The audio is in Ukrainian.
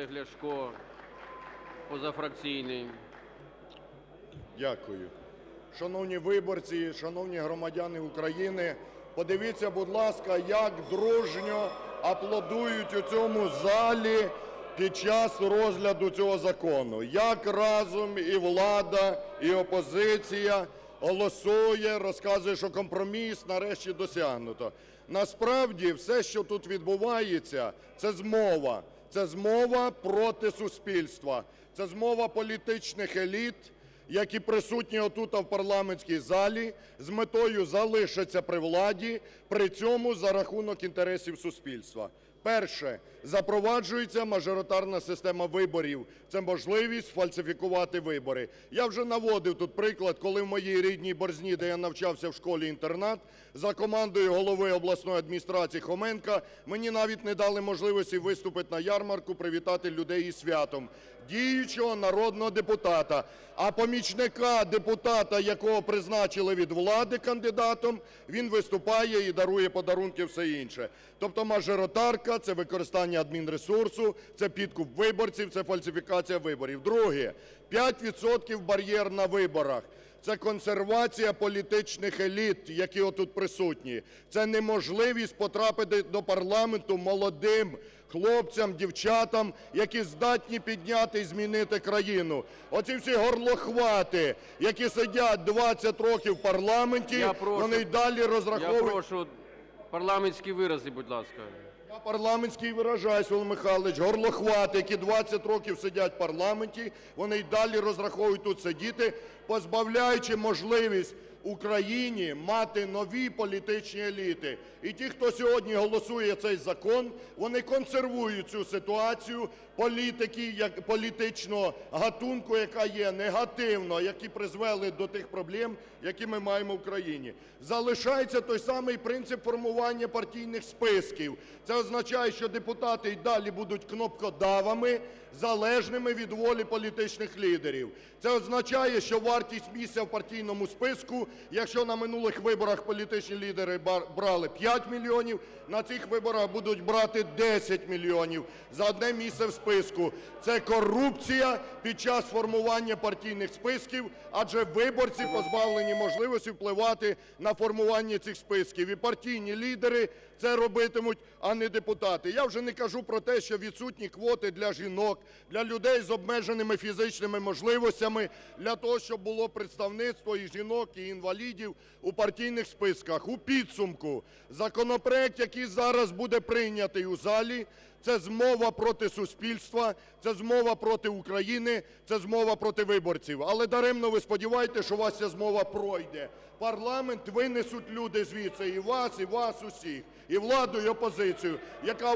Олег Ляшко, позафракційний. Дякую. Шановні виборці, шановні громадяни України, подивіться, будь ласка, як дружньо аплодують у цьому залі під час розгляду цього закону. Як разом і влада, і опозиція голосує, розказує, що компроміс нарешті досягнуто. Насправді, все, що тут відбувається, це змова. Це змова проти суспільства, це змова політичних еліт, які присутні отут в парламентській залі, з метою залишитися при владі, при цьому за рахунок інтересів суспільства. Перше. Запроваджується мажоритарна система виборів. Це можливість фальсифікувати вибори. Я вже наводив тут приклад, коли в моїй рідній Борзні, де я навчався в школі-інтернат, за командою голови обласної адміністрації Хоменка мені навіть не дали можливості виступити на ярмарку, привітати людей із святом. Діючого народного депутата, а помічника депутата, якого призначили від влади кандидатом, він виступає і дарує подарунки, все інше. Тобто мажоритарка – це використання адмінресурсу, це підкуп виборців, це фальсифікація виборів. Друге. 5% бар'єр на виборах. Це консервація політичних еліт, які отут присутні. Це неможливість потрапити до парламенту молодим хлопцям, дівчатам, які здатні підняти і змінити країну. Оці всі горлохвати, які сидять 20 років в парламенті, Я прошу- вони й далі Я розраховують. прошу парламентські вирази, будь ласка. Я парламентський виражаюсь, Володимир Михайлович, горлохвати, які 20 років сидять в парламенті, вони й далі розраховують тут сидіти, позбавляючи можливість Україні мати нові політичні еліти. І ті, хто сьогодні голосує цей закон, вони консервують цю ситуацію політики, як політичного гатунку, яка є негативно, які призвели до тих проблем, які ми маємо в країні. Залишається той самий принцип формування партійних списків. Це означає, що депутати й далі будуть кнопкодавами, залежними від волі політичних лідерів. Це означає, що вартість місця в партійному списку, якщо на минулих виборах політичні лідери брали 5 мільйонів, на цих виборах будуть брати 10 мільйонів за одне місце в списку. Це корупція під час формування партійних списків, адже виборці позбавлені можливості впливати на формування цих списків. І партійні лідери це робитимуть, а не депутати. Я вже не кажу про те, що відсутні квоти для жінок, для людей з обмеженими фізичними можливостями, для того, щоб було представництво і жінок, і інвалідів у партійних списках. У підсумку законопроект, який зараз буде прийнятий у залі, це змова проти суспільства, це змова проти України, це змова проти виборців. Але даремно ви сподіваєтеся, що у вас ця змова пройде. Парламент винесуть люди звідси, і вас, і вас усіх, і владу, і опозицію, яка